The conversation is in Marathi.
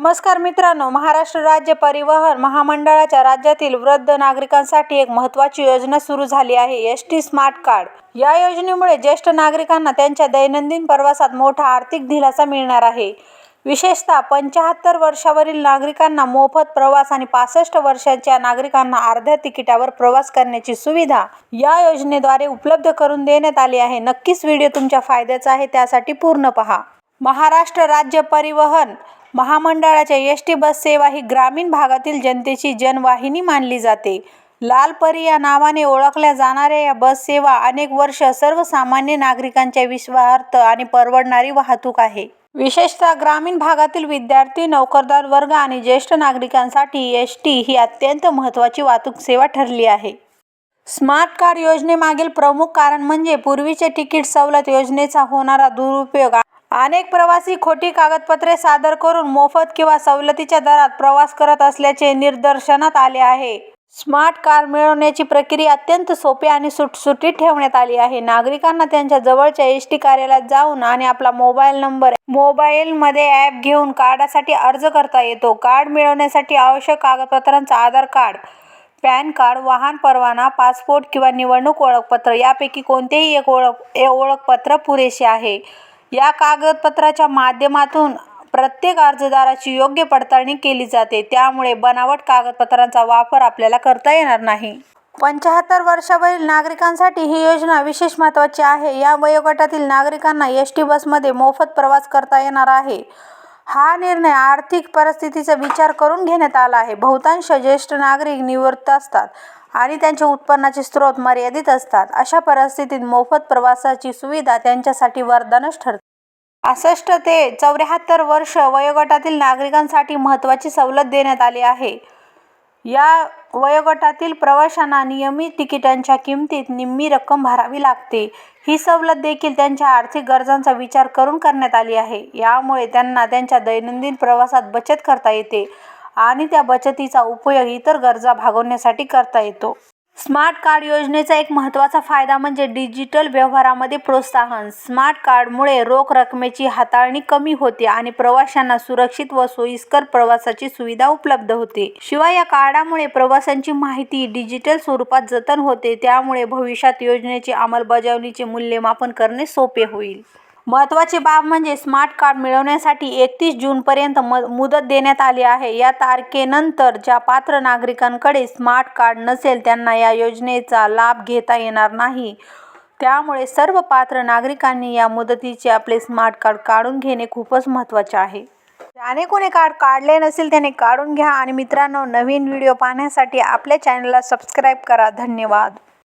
नमस्कार मित्रांनो महाराष्ट्र राज्य परिवहन महामंडळाच्या राज्यातील वृद्ध नागरिकांसाठी एक महत्त्वाची योजना सुरू झाली आहे एस टी स्मार्ट कार्ड. या योजनेमुळे ज्येष्ठ नागरिकांना त्यांच्या दैनंदिन प्रवासात मोठा आर्थिक दिलासा मिळणार आहे. विशेषतः पंच्याहत्तर वर्षावरील नागरिकांना मोफत प्रवास आणि पासष्ट वर्षाच्या नागरिकांना अर्ध्या तिकिटावर प्रवास करण्याची सुविधा या योजनेद्वारे उपलब्ध करून देण्यात आली आहे. नक्कीच व्हिडिओ तुमच्या फायद्याचा आहे त्यासाठी पूर्ण पहा. महाराष्ट्र राज्य परिवहन महामंडळाच्या एस टी बस सेवा ही ग्रामीण भागातील जनतेची जनवाहिनी मानली जाते. लालपरी या नावाने ओळखल्या जाणाऱ्या या बस सेवा अनेक वर्ष सर्वसामान्य नागरिकांच्या विश्वार्थ आणि परवडणारी वाहतूक आहे. विशेषतः ग्रामीण भागातील विद्यार्थी नोकरदार वर्ग आणि ज्येष्ठ नागरिकांसाठी एस टी ही अत्यंत महत्त्वाची वाहतूक सेवा ठरली आहे. स्मार्ट कार्ड योजनेमागील प्रमुख कारण म्हणजे पूर्वीचे तिकीट सवलत योजनेचा होणारा दुरुपयोग अनेक प्रवासी खोटी कागदपत्रे सादर करून मोफत किंवा सवलतीच्या दरात प्रवास करत असल्याचे निदर्शनात आले आहे. स्मार्ट कार्ड मिळवण्याची प्रक्रिया अत्यंत सोपी आणि सुटसुटीत ठेवण्यात आली आहे. नागरिकांना त्यांच्या जवळच्या एस टी कार्यालयात जाऊन आणि आपला मोबाईल नंबर मोबाईलमध्ये ॲप घेऊन कार्डासाठी अर्ज करता येतो. कार्ड मिळवण्यासाठी आवश्यक कागदपत्रांचा आधार कार्ड पॅन कार्ड वाहन परवाना पासपोर्ट किंवा निवडणूक ओळखपत्र यापैकी कोणतेही एक ओळख ओळखपत्र पुरेसे आहे. या कागदपत्राच्या माध्यमातून प्रत्येक अर्जदाराची योग्य पडताळणी केली जाते. त्यामुळे बनावट कागदपत्रांचा वापर आपल्याला करता येणार नाही. पंच्याहत्तर वर्षावरील नागरिकांसाठी ही योजना विशेष महत्त्वाची आहे. या वयोगटातील नागरिकांना एस टी बसमध्ये मोफत प्रवास करता येणार आहे. हा निर्णय आर्थिक परिस्थितीचा विचार करून घेण्यात आला आहे. बहुतांश ज्येष्ठ नागरिक निवृत्त असतात. आणि त्यांचे उत्पन्नाचे स्रोत मर्यादित असतात. अशा परिस्थितीत मोफत प्रवासाची सुविधा त्यांच्यासाठी वरदानच ठरते. पासष्ट ते चौऱ्याहत्तर वर्ष वयोगटातील नागरिकांसाठी महत्त्वाची सवलत देण्यात आली आहे. या वयोगटातील प्रवाशांना नियमित तिकिटांच्या किमतीत निम्मी रक्कम भरावी लागते. ही सवलत देखील त्यांच्या आर्थिक गरजांचा विचार करून करण्यात आली आहे. यामुळे त्यांना त्यांच्या दैनंदिन प्रवासात बचत करता येते. आणि त्या बचतीचा उपयोग इतर गरजा भागवण्यासाठी करता येतो. स्मार्ट कार्ड योजनेचा एक महत्त्वाचा फायदा म्हणजे डिजिटल व्यवहारामध्ये प्रोत्साहन. स्मार्ट कार्डमुळे रोख रकमेची हाताळणी कमी होते आणि प्रवाशांना सुरक्षित व सोयीस्कर प्रवासाची सुविधा उपलब्ध होते. शिवाय या कार्डामुळे प्रवाशांची माहिती डिजिटल स्वरूपात जतन होते त्यामुळे भविष्यात योजनेची अंमलबजावणीचे मूल्यमापन करणे सोपे होईल. महत्त्वाची बाब म्हणजे स्मार्ट कार्ड मिळवण्यासाठी एकतीस जूनपर्यंत म मुदत देण्यात आली आहे. या तारखेनंतर ज्या पात्र नागरिकांकडे स्मार्ट कार्ड नसेल त्यांना या योजनेचा लाभ घेता येणार नाही. त्यामुळे सर्व पात्र नागरिकांनी या मुदतीचे आपले स्मार्ट कार्ड काढून घेणे खूपच महत्त्वाचे आहे. ज्याने कोणी कार्ड काढले नसेल त्याने काढून घ्या. आणि मित्रांनो नवीन व्हिडिओ पाहण्यासाठी आपल्या चॅनलला सबस्क्राईब करा. धन्यवाद.